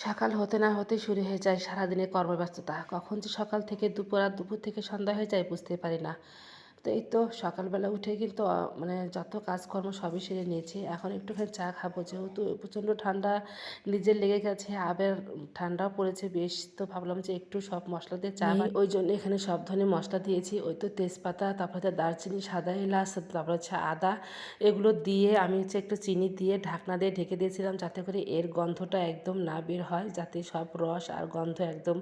সকাল হতে না হতে শুরু হয়ে যায় সারাদিনের কর্মব্যস্ততা। কখন যে সকাল থেকে দুপুর আর দুপুর থেকে সন্ধ্যা হয়ে যায় বুঝতে পারি না। তো এই তো সকালবেলা উঠে কিন্তু মানে যত কাজকর্ম সবই সেরে নিয়েছি। এখন একটুখানি চা খাব যেহেতু প্রচণ্ড ঠান্ডা নিজের লেগে গেছে আবার ঠান্ডাও পড়েছে বেশ তো ভাবলাম যে একটু সব মশলা দিয়ে চা। ওই জন্য এখানে সব ধরনের মশলা দিয়েছি ওই তো তেজপাতা তারপরে হচ্ছে দারচিনি সাদা এলাচ তারপর হচ্ছে আদা এগুলো দিয়ে আমি হচ্ছে একটু চিনি দিয়ে ঢাকনা দিয়ে ঢেকে দিয়েছিলাম যাতে করে এর গন্ধটা একদম না বের হয় যাতে সব রস আর গন্ধ একদম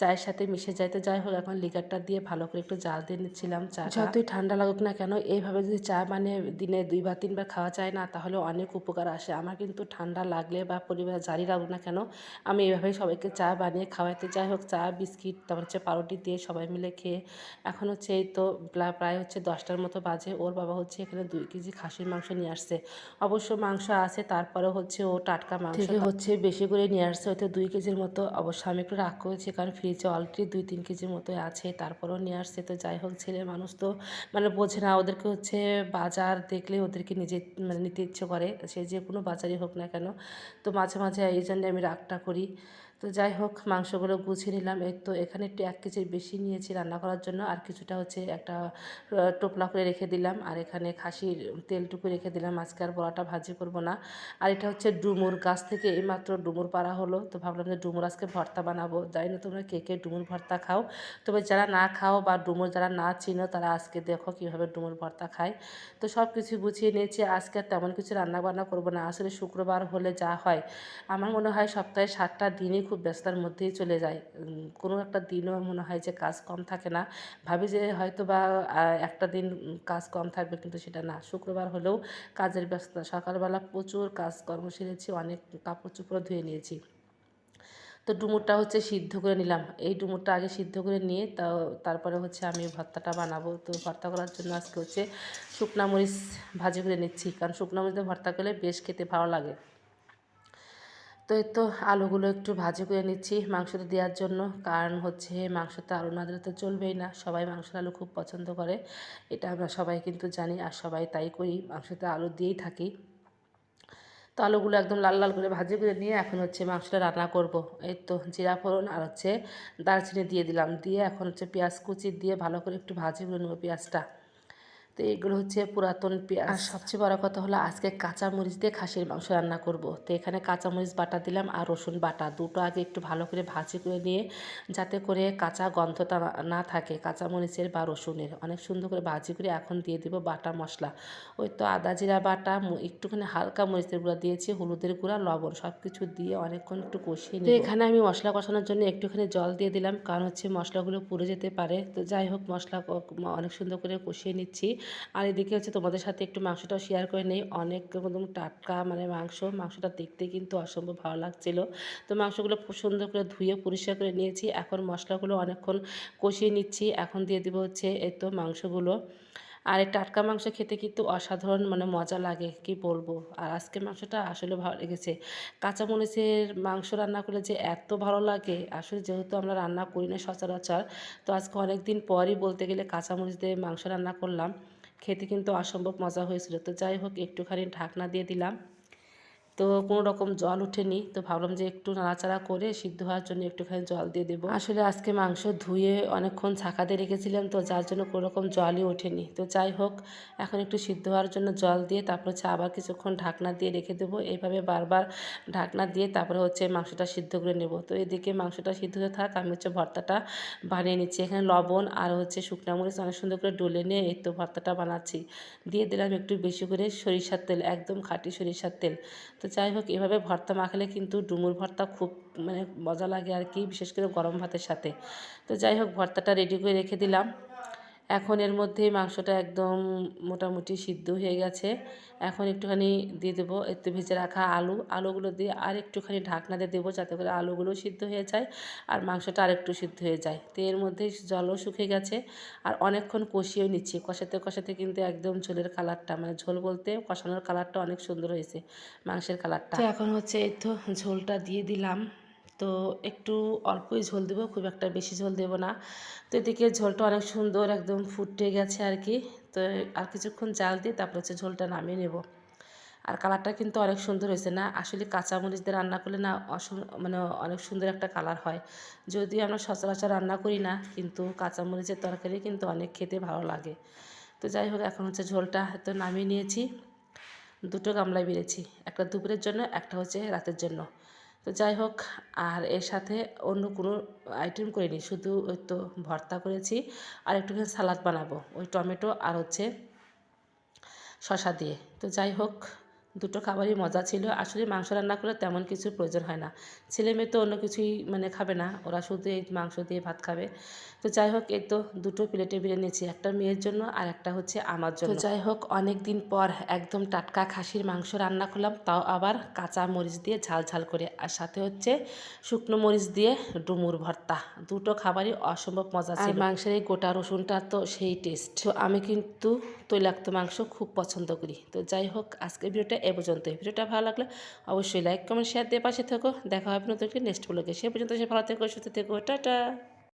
চায়ের সাথে মিশে যায়। তো যাই হোক এখন লিকারটা দিয়ে ভালো করে একটু জাল দিয়ে নিচ্ছিলাম চা যতই ঠান্ডা লাগুক না কেন? এইভাবে যদি চা বানিয়ে দিনে দুইবার তিনবার খাওয়া যায় না তাহলে অনেক উপকার আসে। আমার কিন্তু ঠান্ডা লাগলে বা পরিবার জারি লাগুক না কেন আমি এইভাবেই সবাইকে চা বানিয়ে খাওয়াইতে যাই হোক। চা বিস্কিট তারপর হচ্ছে পাউরুটি দিয়ে সবাই মিলে খেয়ে। এখন হচ্ছে এই তো প্রায় হচ্ছে দশটার মতো বাজে। ওর বাবা হচ্ছে এখানে দুই কেজি খাসির মাংস নিয়ে আসছে। অবশ্য মাংস আছে তারপরে হচ্ছে ও টাটকা মাংস থেকে হচ্ছে বেশি করে নিয়ে আসছে হয়তো দুই কেজির মতো। অবশ্য আমি একটু রাগ করেছি কারণ ফ্রিজে অলরেডি দুই তিন কেজির মতো আছে তারপরেও নিয়ে আসছে। তো যাই হোক ছেলে মানুষ তো মানে বোঝে না। ওদেরকে হচ্ছে বাজার দেখলে ওদেরকে নিজে মানে নিতে ইচ্ছে করে। সে যে কোনো বাজারই হোক না কেন। তো মাঝে মাঝে এই জন্যে আমি রাগটা করি। তো যাই হোক, মাংসগুলো গুছিয়ে নিলাম। এই তো এখানে একটু এক কেজির বেশি নিয়েছি রান্না করার জন্য। আর কিছুটা হচ্ছে একটা টোপলা করে রেখে দিলাম। আর এখানে খাসির তেলটুকু রেখে দিলাম। আজকে আর বড়াটা ভাজি করব না। আর এটা হচ্ছে ডুমুর গাছ থেকে এইমাত্র ডুমুর পাড়া হলো। তো ভাবলাম যে ডুমুর আজকে ভর্তা বানাবো। জানি না তোমরা কে কে ডুমুর ভর্তা খাও। তবে যারা না খাও বা ডুমুর যারা না চিনো, তারা আজকে দেখো কীভাবে ডুমুর ভর্তা খায়। তো সব কিছু গুছিয়ে নিয়েছি। আজকে আর তেমন কিছু রান্না বান্না করব না। আসলে শুক্রবার হলে যা হয়। আমার মনে হয় সপ্তাহে সাতটা দিনই খুব ব্যস্তার মধ্যেই চলে যায়। কোনো একটা দিনও মনে হয় যে কাজ কম থাকে না। ভাবি যে হয়তো বা একটা দিন কাজ কম থাকবে কিন্তু সেটা না। শুক্রবার হলেও কাজের ব্যস্ততা। সকালবেলা প্রচুর কাজ কর্ম সেরেছি, অনেক কাপড় চোপড় ধুয়ে নিয়েছি। তো ডুমুরটা হচ্ছে সিদ্ধ করে নিলাম। এই ডুমুরটা আগে সিদ্ধ করে নিয়ে তা, তারপরে হচ্ছে আমি ভর্তাটা বানাবো। তো ভর্তা করার জন্য আজকে হচ্ছে শুকনা মরিচ ভাজি করে নিচ্ছি। কারণ শুকনা মরিচ ভর্তা করলে বেশ খেতে ভালো লাগে। তো এই তো আলুগুলো একটু ভাজি করে নিচ্ছি। মাংসতে দেওয়ার জন্য কারণ হচ্ছে মাংসতে আলু না দিলে তো চলবেই না। সবাই মাংসের আলু খুব পছন্দ করে। এটা আমরা সবাই কিন্তু জানি আর সবাই তাই করি। মাংসতে আলু দিয়েই থাকি। তো আলুগুলো একদম লাল লাল করে ভাজি করে নিয়ে এখন হচ্ছে মাংসটা রান্না করব। এই তো জিরা ফোড়ন আর হচ্ছে দারচিনি দিয়ে দিলাম। দিয়ে এখন হচ্ছে পেঁয়াজ কুচি দিয়ে ভালো করে একটু ভাজি করে নেব পেঁয়াজটা। তো এগুলো হচ্ছে পুরাতন পেঁয়াজ। আর সবচেয়ে বড় কথা হলো আজকে কাঁচা মরিচ দিয়ে খাসির মাংস রান্না করব। তো এখানে কাঁচা মরিচ বাটা দিলাম আর রসুন বাটা। দুটো আগে একটু ভালো করে ভাজি করে নিয়ে যাতে করে কাঁচা গন্ধটা না- থাকে কাঁচা মরিচের বা রসুনের। অনেক সুন্দর করে ভাজি করে এখন দিয়ে দিব বাটা মশলা। ওই তো আদা জিরা বাটা একটুখানি হালকা মরিচের গুঁড়া দিয়েছি হলুদের গুঁড়া লবণ সব কিছু দিয়ে অনেকক্ষণ একটু কষিয়ে নিই এখানে আমি মশলা কষানোর জন্য একটুখানি জল দিয়ে দিলাম কারণ হচ্ছে মশলাগুলো পুড়ে যেতে পারে। তো যাই হোক মশলা অনেক সুন্দর করে কষিয়ে নিচ্ছি। আর এদিকে হচ্ছে তোমাদের সাথে একটু মাংসটাও শেয়ার করে নেই। অনেক একদম টাটকা মানে মাংস, মাংসটা দেখতে কিন্তু অসম্ভব ভালো লাগছিল। তো মাংসগুলো সুন্দর করে ধুয়ে পরিষ্কার করে নিয়েছি। এখন মশলাগুলো অনেকক্ষণ কষিয়ে নিচ্ছি। এখন দিয়ে দিব হচ্ছে এই তো মাংসগুলো। আর এই টাটকা মাংস খেতে কিন্তু অসাধারণ মানে মজা লাগে, কি বলব? আর আজকে মাংসটা আসলে ভালো লেগেছে। কাঁচা মরিচের মাংস রান্না করলে যে এত ভালো লাগে, আসলে যেহেতু আমরা রান্না করি না সচরাচর, তো আজকে অনেক দিন পরই বলতে গেলে কাঁচা মরিচ দিয়ে মাংস রান্না করলাম। খেতে কিন্তু অসম্ভব মজা হয়েছিল। তো যাই হোক, একটুখানি ঢাকনা দিয়ে দিলাম। তো কোনো রকম জল ওঠেনি। তো ভাবলাম যে একটু নাড়াচাড়া করে সিদ্ধ হওয়ার জন্য একটুখানি জল দিয়ে দেবো। আসলে আজকে মাংস ধুয়ে অনেকক্ষণ ছাকাতে রেখেছিলাম তো যার জন্য কোনো রকম জলই ওঠেনি। তো যাই হোক, এখন একটু সিদ্ধ হওয়ার জন্য জল দিয়ে তারপর হচ্ছে আবার কিছুক্ষণ ঢাকনা দিয়ে রেখে দেবো। এইভাবে বারবার ঢাকনা দিয়ে তারপরে হচ্ছে মাংসটা সিদ্ধ করে নেব। তো এদিকে মাংসটা সিদ্ধ হয়ে থাক, আমি হচ্ছে ভর্তাটা বানিয়ে নিচ্ছি। এখানে লবণ আর হচ্ছে শুকনা মরিচ অনেক সুন্দর করে ডলে নিয়ে এই তো ভর্তাটা বানাচ্ছি। দিয়ে দিলাম একটু বেশি করে সরিষার তেল, একদম খাঁটি সরিষার তেল। তো যাই হোক, এভাবে ভর্তা মাখলে কিন্তু ডুমুর ভর্তা খুব মানে মজা লাগে আর কি, বিশেষ করে গরম ভাতের সাথে। তো যাই হোক, ভর্তাটা রেডি করে রেখে দিলাম। এখন এর মধ্যে মাংসটা একদম মোটামুটি সিদ্ধ হয়ে গেছে। এখন একটুখানি দিয়ে দেবো, একটু ভেজে রাখা আলু। আলুগুলো দিয়ে আর একটুখানি ঢাকনা দিয়ে দেবো যাতে করে আলুগুলো সিদ্ধ হয়ে যায় আর মাংসটা আর একটু সিদ্ধ হয়ে যায়। তো এর মধ্যে জলও শুকিয়ে গেছে আর অনেকক্ষণ কষিয়েও নিচ্ছি। কষাতে কষাতে কিন্তু একদম ঝোলের কালারটা মানে ঝোল বলতে কষানোর কালারটা অনেক সুন্দর হয়েছে মাংসের কালারটা। এখন হচ্ছে এই তো ঝোলটা দিয়ে দিলাম। তো একটু অল্পই ঝোল দেবো, খুব একটা বেশি ঝোল দেবো না। তো এদিকে ঝোলটা অনেক সুন্দর একদম ফুটে গেছে আর কি। তো আর কিছুক্ষণ জাল দিয়ে তারপর হচ্ছে ঝোলটা নামিয়ে নেব। আর কালারটা কিন্তু অনেক সুন্দর হয়েছে না? আসলে কাঁচামরিচ দিয়ে রান্না করলে না মানে অনেক সুন্দর একটা কালার হয়। যদিও আমরা সচরাচর রান্না করি না, কিন্তু কাঁচামরিচের তরকারি কিন্তু অনেক খেতে ভালো লাগে। তো যাই হোক, এখন হচ্ছে ঝোলটা তো নামিয়ে নিয়েছি। দুটো গামলায় বেড়েছি, একটা দুপুরের জন্য, একটা হচ্ছে রাতের জন্য। তো যাই হোক, আর এর সাথে অন্য কোনো আইটেম করিনি, শুধু ওই তো ভর্তা করেছি। আর একটুখানি সালাদ বানাবো, ওই টমেটো আর হচ্ছে শশা দিয়ে। তো যাই হোক দুটো খাবারই মজা ছিল। আসলে মাংস রান্না করলে তেমন কিছু প্রয়োজন হয় না। ছেলে মেয়ে তো অন্য কিছুই মানে খাবে না। ওরা শুধু এই মাংস দিয়ে ভাত খাবে। তো যাই হোক এই তো দুটো প্লেটে বেড়ে নিয়েছি। একটা মেয়ের জন্য আর একটা হচ্ছে আমার জন্য। যাই হোক অনেক দিন পর একদম টাটকা খাসির মাংস রান্না করলাম। তাও আবার কাঁচা মরিচ দিয়ে ঝাল ঝাল করে। আর সাথে হচ্ছে শুকনো মরিচ দিয়ে ডুমুর ভর্তা। দুটো খাবারই অসম্ভব মজা ছিল। মাংসের এই গোটা রসুনটা তো সেই টেস্ট তো আমি কিন্তু তৈলাক্ত মাংস খুব পছন্দ করি। তো যাই হোক আজকের ভিডিওটা এ পর্যন্ত ভিডিওটা ভালো লাগলে অবশ্যই লাইক কমেন্ট শেয়ার দিয়ে পাশে থেকো। দেখা হবে নতুন নেক্সট ব্লগে সে পর্যন্ত সে ভালো থেকো সুস্থ থেকো। টাটা!